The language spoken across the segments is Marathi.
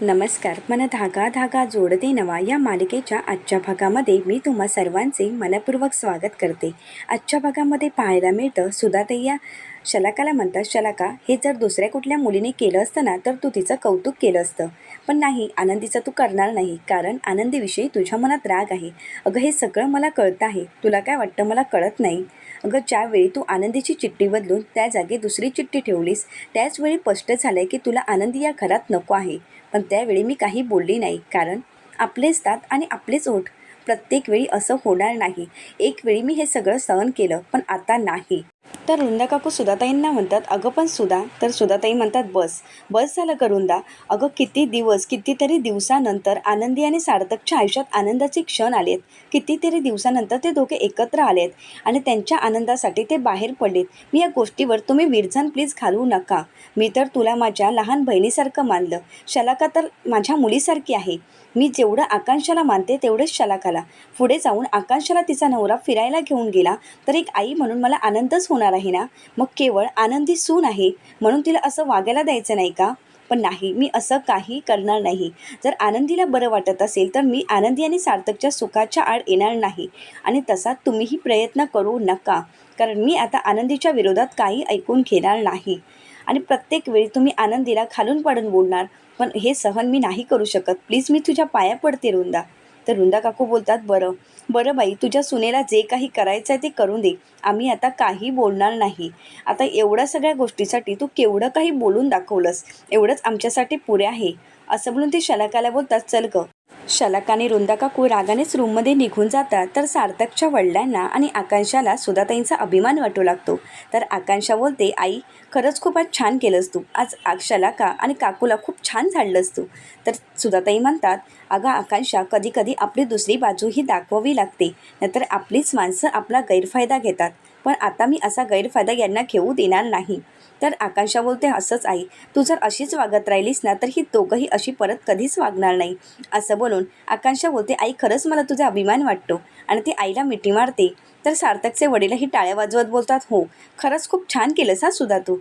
नमस्कार. मन धागा धागा जोडते नवा या मालिकेच्या आजच्या भागामध्ये मी तुम्हा सर्वांचे मनपूर्वक स्वागत करते. आजच्या भागामध्ये पाहायला मिळतं सुधाताई या शलाकाला म्हणतात शलाका हे जर दुसऱ्या कुठल्या मुलीने केलं असतं ना तर तू तिचं कौतुक केलं असतं. पण नाही आनंदीचं तू करणार नाही कारण आनंदीविषयी तुझ्या मनात राग आहे. अगं हे सगळं मला कळतं आहे. तुला काय वाटतं? मला कळत नाही. अगं ज्यावेळी तू आनंदीची चिठ्ठी बदलून त्या जागी दुसरी चिठ्ठी ठेवलीस त्याचवेळी स्पष्ट झालं की तुला आनंदी या घरात नको आहे. पण त्यावेळी मी काही बोलली नाही कारण आपलेच दात आणि आपलेच ओठ. प्रत्येक वेळी असं होणार नाही. एक वेळी मी हे सगळं सहन केलं पण आता नाही. तर रुंदा काकू सुधाताईंना म्हणतात अगं पण सुधा. तर सुधाताई म्हणतात बस बस झालं का अगं किती दिवस कितीतरी दिवसानंतर आनंदी आणि सार्थकच्या आयुष्यात आनंदाचे क्षण आलेत. कितीतरी दिवसानंतर ते दोघे एकत्र आलेत आणि त्यांच्या आनंदासाठी ते बाहेर पडलेत. मी या गोष्टीवर तुम्ही विरझन प्लीज घालवू नका. मी तर तुला माझ्या लहान बहिणीसारखं मानलं. शलाका तर माझ्या मुलीसारखी आहे. मी जेवढं आकांक्षाला मानते तेवढंच शलाकाला. पुढे जाऊन आकांक्षाला तिचा नवरा फिरायला घेऊन गेला तर एक आई म्हणून मला आनंदच होणार होणार आहे ना? मग केवळ आनंदी सून आहे म्हणून तिला असं वागायला द्यायचं नाही का? पण नाही मी असं काही करणार नाही. जर आनंदीला बरं वाटत असेल तर मी आनंदी आणि सार्थकच्या सुखाच्या आड येणार नाही. आणि तसा तुम्हीही प्रयत्न करू नका कारण मी आता आनंदीच्या विरोधात काही ऐकून घेणार नाही. आणि प्रत्येक वेळी तुम्ही आनंदीला खालून पाडून बोलणार पण हे सहन मी नाही करू शकत. प्लीज मी तुझ्या पाया पडते रुंदा. तर रुंदा काकू बोलतात बरं बरं बाई तुझ्या सुनेला जे काही करायचं आहे ते करून दे. आम्ही आता काही बोलणार नाही. आता एवढ्या सगळ्या गोष्टीसाठी तू केवढं काही बोलून दाखवलंस. एवढंच आमच्यासाठी पुरे आहे. असं बोलून ते शलाकाला बोलतात चल ग. शलक आणि रुंदा काकू रागानेच रूममध्ये निघून जातात तर सार्थकच्या वडिलांना आणि आकांक्षाला सुधाताईंचा अभिमान वाटू लागतो. तर आकांक्षा बोलते आई खरंच खूप आज छान केलंस तू. आज शलाका आणि काकूला खूप छान झाडलंस तू. तर सुधाताई म्हणतात अगं आकांक्षा कधी कधी आपली दुसरी बाजूही दाखवावी लागते. नाहीतर आपलीच माणसं आपला गैरफायदा घेतात. पण आता मी असा गैरफायदा यांना घेऊ देणार नाही. तर आकांक्षा बोलते असंच आई तू जर अशीच वागत राहिलीस ना तर ही दोघंही अशी परत कधीच वागणार नाही. असं बोलून आकांक्षा बोलते आई खरंच मला तुझा अभिमान वाटतो आणि ती आईला मिठी मारते. तर सार्थकचे वडीलही टाळ्या वाजवत बोलतात हो खरंच खूप छान केलंस हा सुद्धा तू.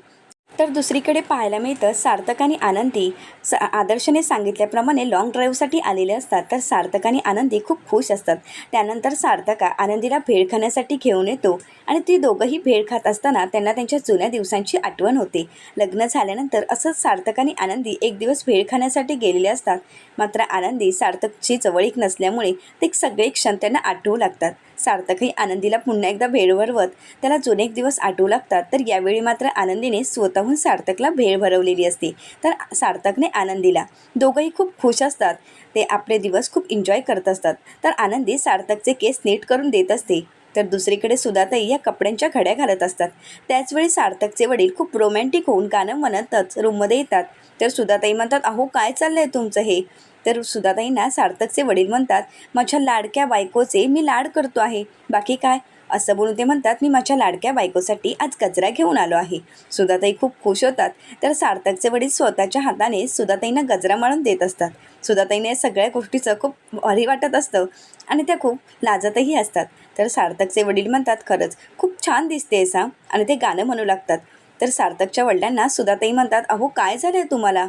तर दुसरीकडे पाहायला मिळतं सार्थक आणि आनंदी स आदर्शने सांगितल्याप्रमाणे लाँग ड्राईव्हसाठी आलेले असतात. तर सार्थक आणि आनंदी खूप खुश असतात. त्यानंतर सार्थका आनंदीला भेळ खाण्यासाठी घेऊन येतो आणि ती दोघंही भेळ खात असताना त्यांना त्यांच्या जुन्या दिवसांची आठवण होते. लग्न झाल्यानंतर असंच सार्थक आणि आनंदी एक दिवस भेळ खाण्यासाठी गेलेले असतात. मात्र आनंदी सार्थकची जवळीक नसल्यामुळे ते सगळे क्षण त्यांना आठवू लागतात. सार्थकही आनंदीला पुन्हा एकदा भेळ भरवत त्याला जुने दिवस आठवू लागतात. तर यावेळी मात्र आनंदीने स्वतःहून सार्थकला भेळ भरवलेली असते. तर सार्थकने आनंदीला. दोघंही खूप खुश असतात. ते आपले दिवस खूप एन्जॉय करत असतात. तर आनंदी सार्थकचे केस नीट करून देत असते. तर दुसरीकडे सुधाताई या कपड्यांच्या घड्या घालत असतात. त्याचवेळी सार्थकचे वडील खूप रोमॅन्टिक होऊन गाणं म्हणतच रूममध्ये येतात. तर सुधाताई म्हणतात अहो काय चाललं आहे तुमचं हे? तर सुधाताईंना सार्थकचे वडील म्हणतात माझ्या लाडक्या बायकोचे मी लाड करतो आहे. बाकी काय? असं बोलून ते म्हणतात मी माझ्या लाडक्या बायकोसाठी आज कचरा घेऊन आलो आहे. सुधाताई खूप खुश होतात. तर सार्थकचे वडील स्वतःच्या हाताने सुधाताईंना गजरा मारून देत असतात. सुधाताईने सगळ्या गोष्टीचं खूप भारी वाटत असतं आणि त्या खूप लाजतही असतात. तर सार्थकचे वडील म्हणतात खरंच खूप छान दिसते असा आणि ते गाणं म्हणू लागतात. तर सार्थकच्या वडिलांना सुधाताई म्हणतात अहो काय झालं आहे तुम्हाला?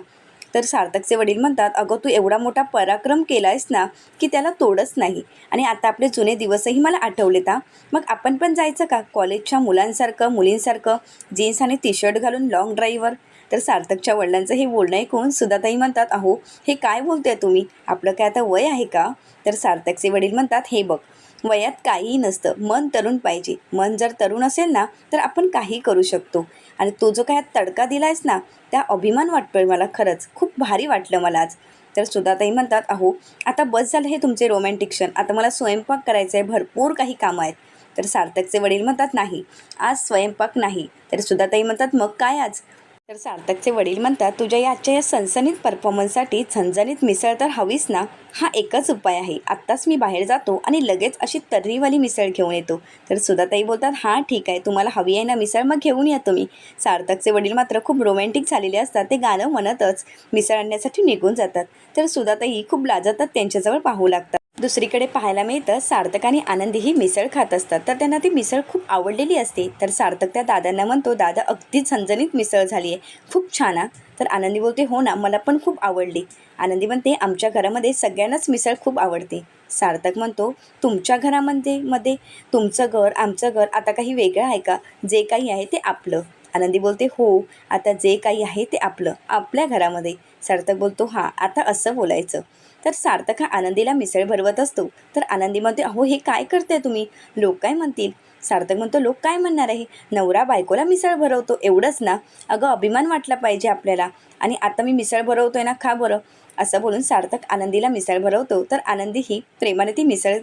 तर सार्थकचे वडील म्हणतात अगं तू एवढा मोठा पराक्रम केला आहेस ना की त्याला तोडच नाही. आणि आता आपले जुने दिवसही मला आठवलेत हा. मग आपण पण जायचं का? कॉलेजच्या मुलांसारखं मुलींसारखं जीन्स आणि टी शर्ट घालून लाँग ड्राईव्हवर तर सार्थकच्या वडिलांचं हे बोलणं ऐकून सुधाताई म्हणतात अहो हे काय बोलते तुम्ही? आपलं काय आता वय आहे का? तर सार्थकचे वडील म्हणतात हे बघ वयात काहीही नसतं. मन तरुण पाहिजे. मन जर तरुण असेल ना तर आपण काही करू शकतो. आणि तो जो काय तडका दिला आहेस ना त्या अभिमान वाटतोय मला खरंच. खूप भारी वाटलं मला आज. तर सुधाताई म्हणतात अहो आता बस झालं हे तुमचे रोमॅन्टिक क्षण. आता मला स्वयंपाक करायचं आहे भरपूर काही कामं आहेत. तर सार्थकचे वडील म्हणतात नाही आज स्वयंपाक नाही. तर सुधाताई म्हणतात मग काय आज? तर सार्थकचे वडील म्हणतात तुझ्या याच्या आजच्या या सनसनीत परफॉर्मन्ससाठी झणझणीत मिसळ तर हवीच ना? हा एकच उपाय आहे. आत्ताच मी बाहेर जातो आणि लगेच अशी तर्रीवाली मिसळ घेऊन येतो. तर सुधाताई बोलतात हां ठीक आहे. तुम्हाला हवी आहे ना मिसळ? मग घेऊन या तुम्ही. सार्थकचे वडील मात्र खूप रोमॅन्टिक झालेले असतात. ते गाणं म्हणतच मिसळ आणण्यासाठी निघून जातात. तर सुधाताई खूप लाजतात त्यांच्याजवळ पाहू लागतात. दुसरीकडे पाहायला मिळतं सार्थक आणि आनंदी ही मिसळ खात असतात. तर त्यांना ती मिसळ खूप आवडलेली असते. तर सार्थक त्या दादांना म्हणतो दादा अगदी झणझणीत मिसळ झाली आहे. खूप छान आ तर आनंदी बोलते हो ना मला पण खूप आवडली. आनंदी म्हणते आमच्या घरामध्ये सगळ्यांनाच मिसळ खूप आवडते. सार्थक म्हणतो तुमच्या घरामध्ये मध्ये तुमचं घर आमचं घर आता काही वेगळं आहे का? जे काही आहे ते आपलं. आनंदी बोलते हो आता जे काही आहे ते आपलं. आपल्या घरामध्ये. सार्थक बोलतो हां आता असं बोलायचं. तर सार्थक हा आनंदीला मिसळ भरवत असतो. तर आनंदी म्हणते अहो हे काय करताय तुम्ही? लोक काय म्हणतील? सार्थक म्हणतो लोक काय म्हणणार आहे? नवरा बायकोला मिसळ भरवतो एवढंच ना? अगं अभिमान वाटला पाहिजे आपल्याला. आणि आता मी मिसळ भरवतोय ना खा बरं? असं बोलून सार्थक आनंदीला मिसळ भरवतो. तर आनंदी ही प्रेमाने ती मिसळ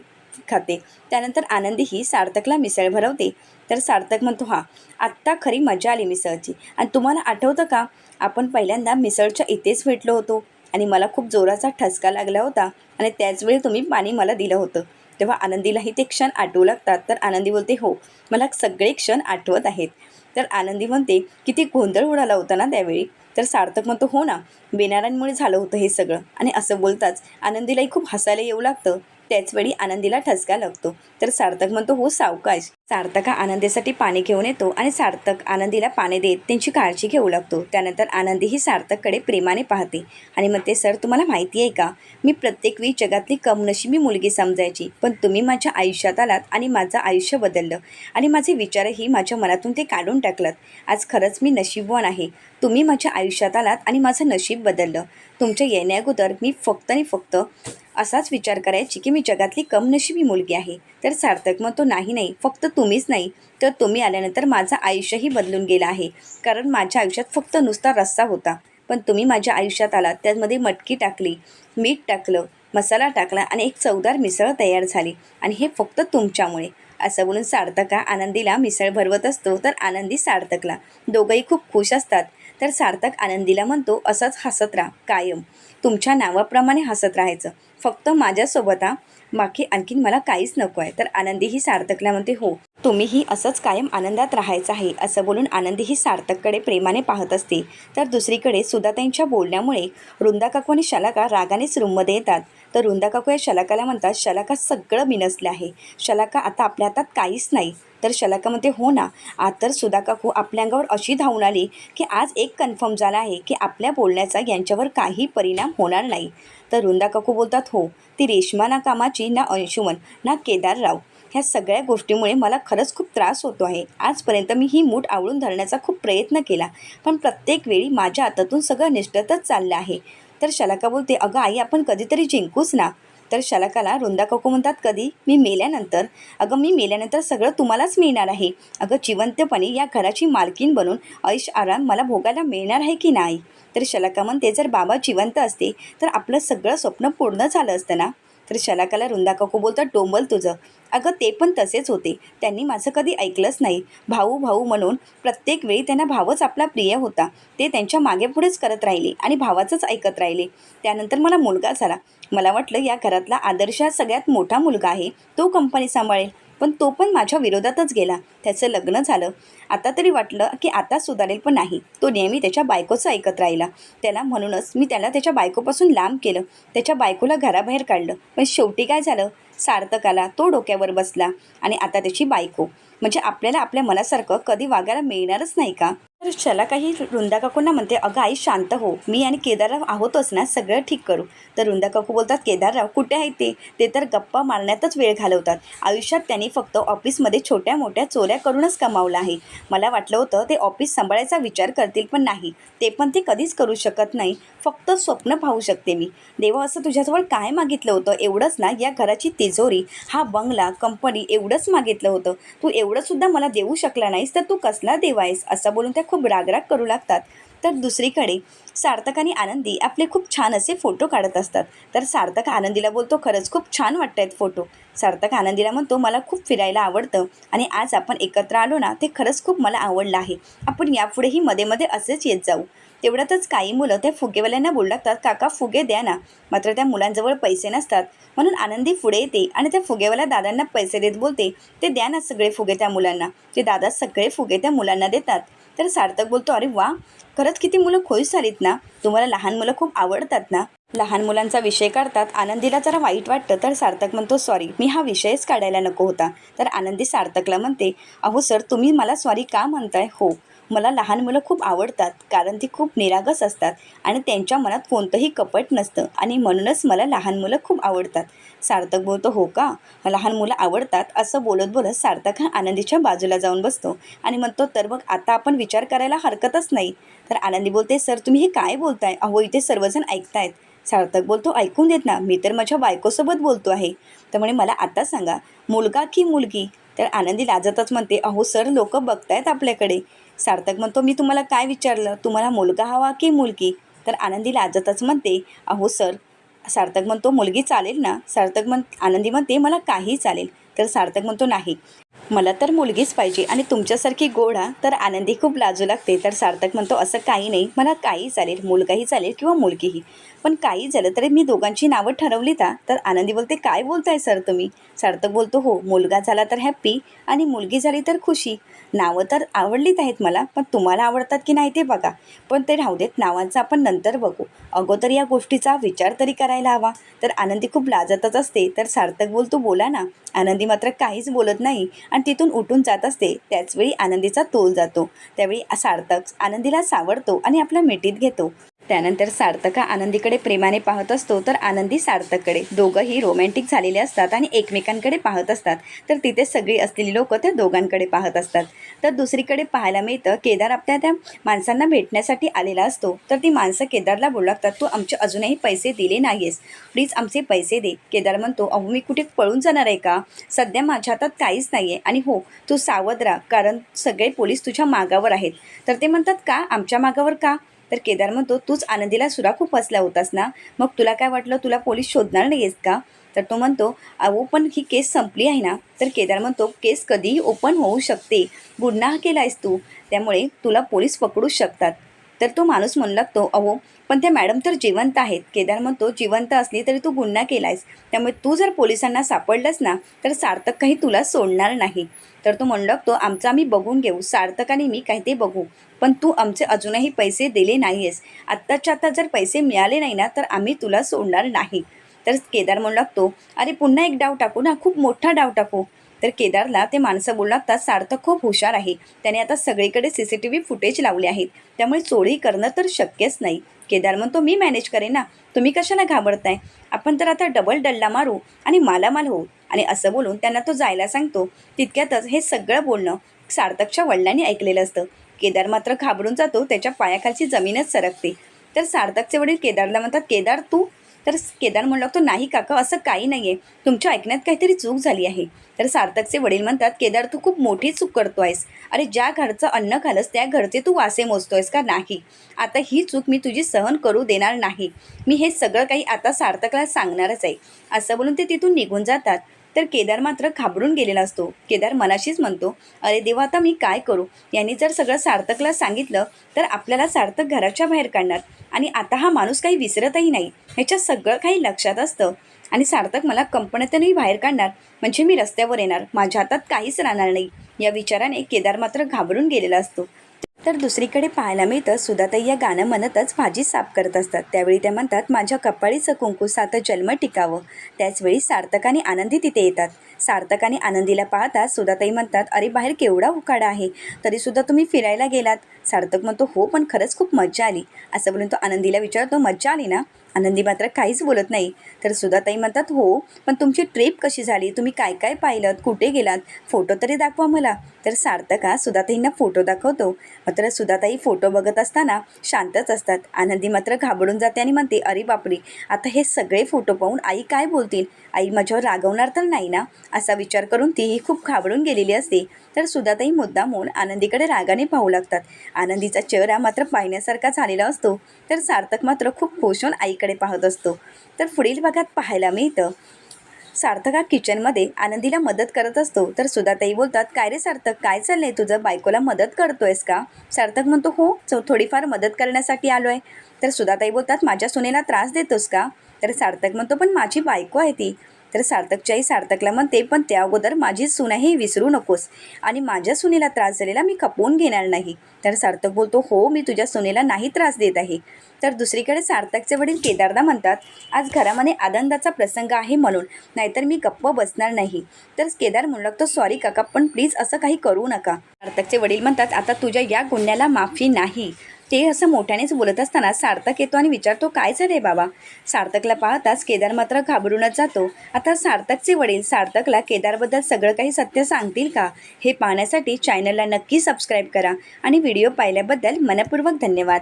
खाते. त्यानंतर आनंदी ही सार्थकला मिसळ भरवते. तर सार्थक म्हणतो हा आत्ता खरी मजा आली मिसळची. आणि तुम्हाला आठवतं का? आपण पहिल्यांदा मिसळच्या इथेच भेटलो होतो. आणि मला खूप जोराचा ठसका लागला होता. आणि त्याचवेळी तुम्ही पाणी मला दिलं होतं. तेव्हा आनंदीलाही ते क्षण आठवू लागतात. तर आनंदी बोलते हो मला सगळे क्षण आठवत आहेत. तर आनंदी म्हणते किती गोंधळ उडाला होता ना त्यावेळी. तर सार्थक म्हणतो हो ना बेनारांमुळे झालं होतं हे सगळं. आणि असं बोलताच आनंदीलाही खूप हसायला येऊ लागतं. त्याचवेळी आनंदीला ठसका लागतो. तर सार्थक म्हणतो हो सावकाश. सार्थक हा आनंदीसाठी पाणी घेऊन येतो आणि सार्थक आनंदीला पाणी देत त्यांची काळजी घेऊ लागतो. त्यानंतर आनंदी ही सार्थककडे प्रेमाने पाहते. आणि म्हणते सर तुम्हाला माहिती आहे का? मी प्रत्येक वेळी जगातली कमनशिबी मुलगी समजायची. पण तुम्ही माझ्या आयुष्यात आलात आणि माझं आयुष्य बदललं. आणि माझे विचारही माझ्या मनातून ते काढून टाकलात. आज खरंच मी नशीबवान आहे. तुम्ही माझ्या आयुष्यात आलात आणि माझं नशीब बदललं. तुमच्या येण्याअगोदर मी फक्त आणि फक्त असाच विचार करायची की मी जगातली कमनशिबी मुलगी आहे. तर सार्थक मग तो नाही नाही. फक्त तू तुम्हीच नाही तर तुम्ही आल्यानंतर माझं आयुष्यही बदलून गेलं आहे. कारण माझ्या आयुष्यात फक्त नुसता रस्सा होता. पण तुम्ही माझ्या आयुष्यात आलात त्यामध्ये मटकी टाकली मीठ टाकलं मसाला टाकला आणि एक चवदार मिसळ तयार झाली. आणि हे फक्त तुमच्यामुळे. असं बोलून सार्थका आनंदीला मिसळ भरवत असतो तर आनंदी सार्थकला. दोघंही खूप खुश असतात. तर सार्थक आनंदीला म्हणतो असंच हसत राहा कायम. तुमच्या नावाप्रमाणे हसत राहायचं. फक्त माझ्यासोबत हा. बाकी आणखीन मला काहीच नको आहे. तर आनंदीही सार्थकला म्हणते हो तुम्हीही असंच कायम आनंदात राहायचं आहे असं बोलून आनंदी ही सार्थककडे प्रेमाने पाहत असते. तर दुसरीकडे सुधाताईंच्या बोलण्यामुळे वृंदा काकू आणि शलाका रागानेच रूममध्ये येतात. तर वृंदा काकू या शलाकाला म्हणतात शलाका सगळं बिनसले आहे. शलाका आता आपल्या हातात काहीच नाही. तर शलाका म्हणते हो ना आज तर सुधा काकू आपल्या अंगावर अशी धावून आली की आज एक कन्फर्म झाला आहे की आपल्या बोलण्याचा यांच्यावर काही परिणाम होणार नाही. तर वृंदा काकू बोलतात हो ती रेश्मा ना कामाची ना अंशुमन ना केदारराव ह्या सगळ्या गोष्टीमुळे मला खरंच खूप त्रास होतो आहे. आजपर्यंत मी ही मूठ आवळून धरण्याचा खूप प्रयत्न केला पण प्रत्येक वेळी माझ्या हातातून सगळं निष्ठतच चाललं आहे. तर शलाका बोलते अगं आई आपण कधीतरी जिंकूच ना. तर शलाकाला रुंदा काकू म्हणतात कधी? मी मेल्यानंतर. अगं मी मेल्यानंतर सगळं तुम्हालाच मिळणार आहे. अगं जिवंतपणे या घराची मालकीन बनून ऐश आराम मला भोगायला मिळणार आहे की नाही? तर शलाका म्हणते जर बाबा जिवंत असते तर आपलं सगळं स्वप्न पूर्ण झालं असतं ना? तर शलाकाला रुंदा काकू बोलतात डोंबल तुझं. अगं ते पण तसेच होते. त्यांनी माझं कधी ऐकलंच नाही. भाऊ भाऊ म्हणून प्रत्येक वेळी त्यांना भावच आपला प्रिय होता. ते त्यांच्या मागेपुढेच करत राहिले आणि भावाचंच ऐकत राहिले. त्यानंतर मला मुलगा झाला. मला वाटलं या घरातला आदर्श सगळ्यात मोठा मुलगा आहे. तो कंपनी सांभाळेल. पण तो पण माझ्या विरोधातच गेला. त्याचं लग्न झालं. आता तरी वाटलं की आता सुधारेल पण नाही. तो नेहमी त्याच्या बायकोचं ऐकत राहिला. त्याला म्हणूनच मी त्याला त्याच्या बायकोपासून लांब केलं. त्याच्या बायकोला घराबाहेर काढलं. पण शेवटी काय झालं? सार्थक आला तो डोक्यावर बसला. आणि आता त्याची बायको. म्हणजे आपल्याला आपल्या मनासारखं कधी वागायला मिळणारच नाही का? तर चला काही वृंदा काकूंना म्हणते अगं आई शांत हो. मी आणि केदारराव आहोतच ना सगळं ठीक करू. तर वृंदा काकू बोलतात केदारराव कुठे आहे ते? ते तर गप्पा मारण्यातच वेळ घालवतात. आयुष्यात त्यांनी फक्त ऑफिसमध्ये छोट्या मोठ्या चोऱ्या करूनच कमावलं आहे. मला वाटलं होतं ते ऑफिस सांभाळायचा विचार करतील पण नाही. ते पण ते कधीच करू शकत नाही. फक्त स्वप्न पाहू शकते मी. देवा असं तुझ्याजवळ काय मागितलं होतं? एवढंच ना या घराची तिजोरी हा बंगला कंपनी एवढंच मागितलं होतं. तू एवढंसुद्धा मला देऊ शकला नाहीस तर तू कसला देव आहेस? असं बोलून त्या खूप रागराग करू लागतात. तर दुसरीकडे सार्थक आणि आनंदी आपले खूप छान असे फोटो काढत असतात. तर सार्थक आनंदीला बोलतो खरंच खूप छान वाटत आहेत फोटो. सार्थक आनंदीला म्हणतो मला खूप फिरायला आवडतं आणि आज आपण एकत्र आलो ना ते खरंच खूप मला आवडलं आहे. आपण यापुढेही मध्ये मध्ये असेच येत जाऊ. तेवढ्यातच काही मुलं त्या फुगेवाल्यांना बोलू लागतात काका फुगे द्या ना. मात्र त्या मुलांजवळ पैसे नसतात. म्हणून आनंदी पुढे येते आणि त्या फुगेवाल्या दादांना पैसे देत बोलते ते द्या ना सगळे फुगे त्या मुलांना. ते दादा सगळे फुगे त्या मुलांना देतात. तर सार्थक बोलतो अरे वा खरंच किती मुलं खोईस झालीत ना. तुम्हाला लहान मुलं खूप आवडतात ना. लहान मुलांचा विषय काढतात आनंदीला जरा वाईट वाटतं. तर सार्थक म्हणतो सॉरी मी हा विषयच काढायला नको होता. तर आनंदी सार्थकला म्हणते अहो सर तुम्ही मला सॉरी का म्हणताय? हो मला लहान मुलं खूप आवडतात कारण ती खूप निरागस असतात आणि त्यांच्या मनात कोणतंही कपट नसतं आणि म्हणूनच मला लहान मुलं खूप आवडतात. सार्थक बोलतो हो का? लहान मुलं आवडतात असं बोलत बोलत सार्थक हा आनंदीच्या बाजूला जाऊन बसतो आणि म्हणतो तर मग आता आपण विचार करायला हरकतच नाही. तर आनंदी बोलते सर तुम्ही हे काय बोलताय? अहो इथे सर्वजण ऐकतायत. सार्थक बोलतो ऐकून देत ना मी तर माझ्या बायकोसोबत बोलतो आहे. त्यामुळे मला आता सांगा मुलगा की मुलगी? तर आनंदी लाजतच म्हणते अहो सर लोक बघतायत आपल्याकडे. सार्थक म्हणतो मी तुम्हाला काय विचारलं? तुम्हाला मुलगा हवा की मुलगी? तर आनंदी लाजतच म्हणते अहो सर. सार्थक म्हणतो मुलगी चालेल ना? सार्थक म्हण आनंदी म्हणते मला काही चालेल. तर सार्थक म्हणतो नाही. मला तर मुलगीच पाहिजे आणि तुमच्यासारखी गोडा तर आनंदी खूप लाजू लागते. तर सार्थक म्हणतो असं काही नाही. मला काही चालेल. मुलगाही चालेल किंवा मुलगीही. पण काही झालं तरी मी दोघांची नावं ठरवली का तर आनंदी बोलते काय बोलताय सर तुम्ही? सार्थक बोलतो हो मुलगा झाला तर हॅप्पी आणि मुलगी झाली तर खुशी. नावं तर आवडलीच आहेत मला पण तुम्हाला आवडतात की नाही ते बघा. पण ते राहू देत नावांचं आपण नंतर बघू. अगोदर या गोष्टीचा विचार तरी करायला हवा. तर आनंदी खूप लाजतच असते. तर सार्थक बोलतो बोला ना. आनंदी मात्र काहीच बोलत नाही. आणि तिथून उठून जात असते. त्याचवेळी आनंदीचा तोल जातो. त्यावेळी सार्थक आनंदीला सावरतो आणि आपल्या मिठीत घेतो. त्यानंतर सार्थक हा आनंदीकडे प्रेमाने पाहत असतो तर आनंदी सार्थककडे. दोघंही रोमॅन्टिक झालेले असतात आणि एकमेकांकडे पाहत असतात. तर तिथे सगळी असलेली लोक त्या दोघांकडे पाहत असतात. तर दुसरीकडे पाहायला मिळतं केदार आपल्या त्या माणसांना भेटण्यासाठी आलेला असतो. तर ती माणसं केदारला बोलू लागतात तू आमचे अजूनही पैसे दिले नाहीस प्लीज आमचे पैसे दे. केदार म्हणतो अहो मी कुठे पळून जाणार आहे का? सध्या माझ्या हातात काहीच नाही आहे आणि हो तू सावध राहा कारण सगळे पोलीस तुझ्या मागावर आहेत. तर ते म्हणतात का? आमच्या मागावर का? तर केदार म्हणतो तूच आनंदीला सुरा खूप हसला होतास ना? मग तुला काय वाटलं? तुला पोलीस शोधणार नाही आहेस का? तर तो म्हणतो अहो पण ही केस संपली आहे ना तर केदार म्हणतो केस कधीही ओपन होऊ शकते. गुन्हा केला आहेस तू. त्यामुळे तुला पोलीस पकडू शकतात. तर तो माणूस म्हणू लागतो अहो पण त्या मॅडम तर जिवंत आहेत. केदार म्हणतो जिवंत असली तरी तू गुन्हा केला आहेस त्यामुळे तू जर पोलिसांना सापडलंस ना तर सार्थक काही तुला सोडणार नाही. तर तो म्हणू लागतो आमचं आम्ही बघून घेऊ. सार्थक आणि मी काही ते बघू. पण तू आमचे अजूनही पैसे दिले नाही आहेस आत्ताच्या आत्ता जर पैसे मिळाले नाही ना तर आम्ही तुला सोडणार नाही. तर केदार म्हणू लागतो अरे पुन्हा एक डाव टाकू ना खूप मोठा डाव टाकू. तर केदारला ते माणसं बोलू लागतात सार्थक खूप हुशार आहे. त्याने आता सगळीकडे C C T V footage लावले आहेत. त्यामुळे चोरी करणं तर शक्यच नाही. केदार म्हणतो मी मॅनेज करेन ना. तुम्ही कशाला घाबरताय? आपण तर आता डबल डल्ला मारू आणि मालामाल होऊ. आणि असं बोलून त्यांना तो जायला सांगतो. तितक्यातच हे सगळं बोलणं सार्थकच्या वडिलांनी ऐकलेलं असतं. केदार मात्र घाबरून जातो त्याच्या पायाखालची जमीनच सरकते. तर सार्थकचे वडील केदारला म्हणतात केदार तू तर केदार म्हणू लागतो नाही काका असं काही नाही आहे तुमच्या ऐकण्यात काहीतरी चूक झाली आहे. तर सार्थकचे वडील म्हणतात केदार तू खूप मोठी चूक करतो आहेस अरे ज्या घरचं अन्न खालस त्या घरचे तू वासे मोजतोयस का नाही? आता ही चूक मी तुझी सहन करू देणार नाही. मी हे सगळं काही आता सार्थकला सांगणारच आहे. असं बोलून ते तिथून निघून जातात. तर केदार मात्र घाबरून गेलेला असतो. केदार मनाशीच म्हणतो अरे देवा आता मी काय करू? यांनी जर सगळं सार्थकला सांगितलं तर आपल्याला सार्थक घराच्या बाहेर काढणार. आणि आता हा माणूस काही विसरतही नाही. ह्याच्या सगळं काही लक्षात असतं. आणि सार्थक मला कंपन्यातूनही बाहेर काढणार म्हणजे मी रस्त्यावर येणार. माझ्या हातात काहीच राहणार नाही. या विचाराने केदार मात्र घाबरून गेलेला असतो. तर दुसरीकडे पाहायला मिळतं सुधाताई या गाणं म्हणतच भाजी साफ करत असतात. त्यावेळी त्या म्हणतात माझ्या कपाळीचं कुंकू सात जन्म टिकावं. त्याचवेळी सार्थक आणि आनंदी तिथे येतात. सार्थक आणि आनंदीला पाहता सुधाताई म्हणतात अरे बाहेर केवढा उकाडा आहे. तरीसुद्धा तुम्ही फिरायला गेलात. सार्थक म्हणतो हो पण खरंच खूप मज्जा आली. असं बोलून तो आनंदीला विचारतो मज्जा आली ना? आनंदी मात्र काहीच बोलत नाही. तर सुधाताई म्हणतात हो पण तुमची ट्रिप कशी झाली? तुम्ही काय काय पाहिलं कुठे गेलात? फोटो तरी दाखवा मला. तर सार्थक हा सुधाताईंना फोटो दाखवतो. मात्र सुधाताई फोटो बघत असताना शांतच असतात. आनंदी मात्र घाबरून जाते आणि म्हणते अरे बापरे! आता हे सगळे फोटो पाहून आई काय बोलतील? आई माझ्यावर रागवणार तर नाही ना? असा विचार करून तीही खूप घाबरून गेलेली असते. तर सुधाताई म्हणून आनंदीकडे रागाने पाहू लागतात. आनंदीचा चेहरा मात्र पाहण्यासारखा झालेला असतो. तर सार्थक मात्र खूप खुश होऊन आईकडे पाहत असतो. तर पुढील भागात पाहायला मिळतं. सार्थक हा किचनमध्ये आनंदीला मदत करत असतो. तर सुधाताई बोलतात काय रे सार्थक काय चाललंय तुझं? बायकोला मदत करतोयस का? सार्थक म्हणतो हो चौ थोडीफार मदत करण्यासाठी आलो आहे तर सुधाताई बोलतात माझ्या सुनेला त्रास देतोस का? तर सार्थक म्हणतो पण माझी बायको आहे ती. तर सार्थकच्या आई सार्थकला म्हणते पण त्या अगोदर माझी सून आहे विसरू नकोस आणि माझ्या सुनेला त्रास झालेला मी खपवून घेणार नाही. तर सार्थक बोलतो हो मी तुझ्या सुनेला नाही त्रास देत आहे. तर दुसरीकडे सार्थकचे वडील केदारदा म्हणतात आज घरामध्ये आनंदाचा प्रसंग आहे म्हणून नाहीतर मी गप्प बसणार नाही. तर केदार म्हणू लागतो सॉरी काका पण प्लीज असं काही करू नका. सार्थकचे वडील म्हणतात आता तुझ्या या गुन्ह्याला माफी नाही. ते असं मोठ्यानेच बोलत असताना सार्थक येतो आणि विचारतो काय झालंय बाबा? सार्थकला पाहताच केदार मात्र घाबरूनच जातो. आता सार्थकचे वडील सार्थकला केदारबद्दल सगळं काही सत्य सांगतील का? हे पाहण्यासाठी चॅनलला नक्की सबस्क्राईब करा आणि व्हिडिओ पाहिल्याबद्दल मनपूर्वक धन्यवाद.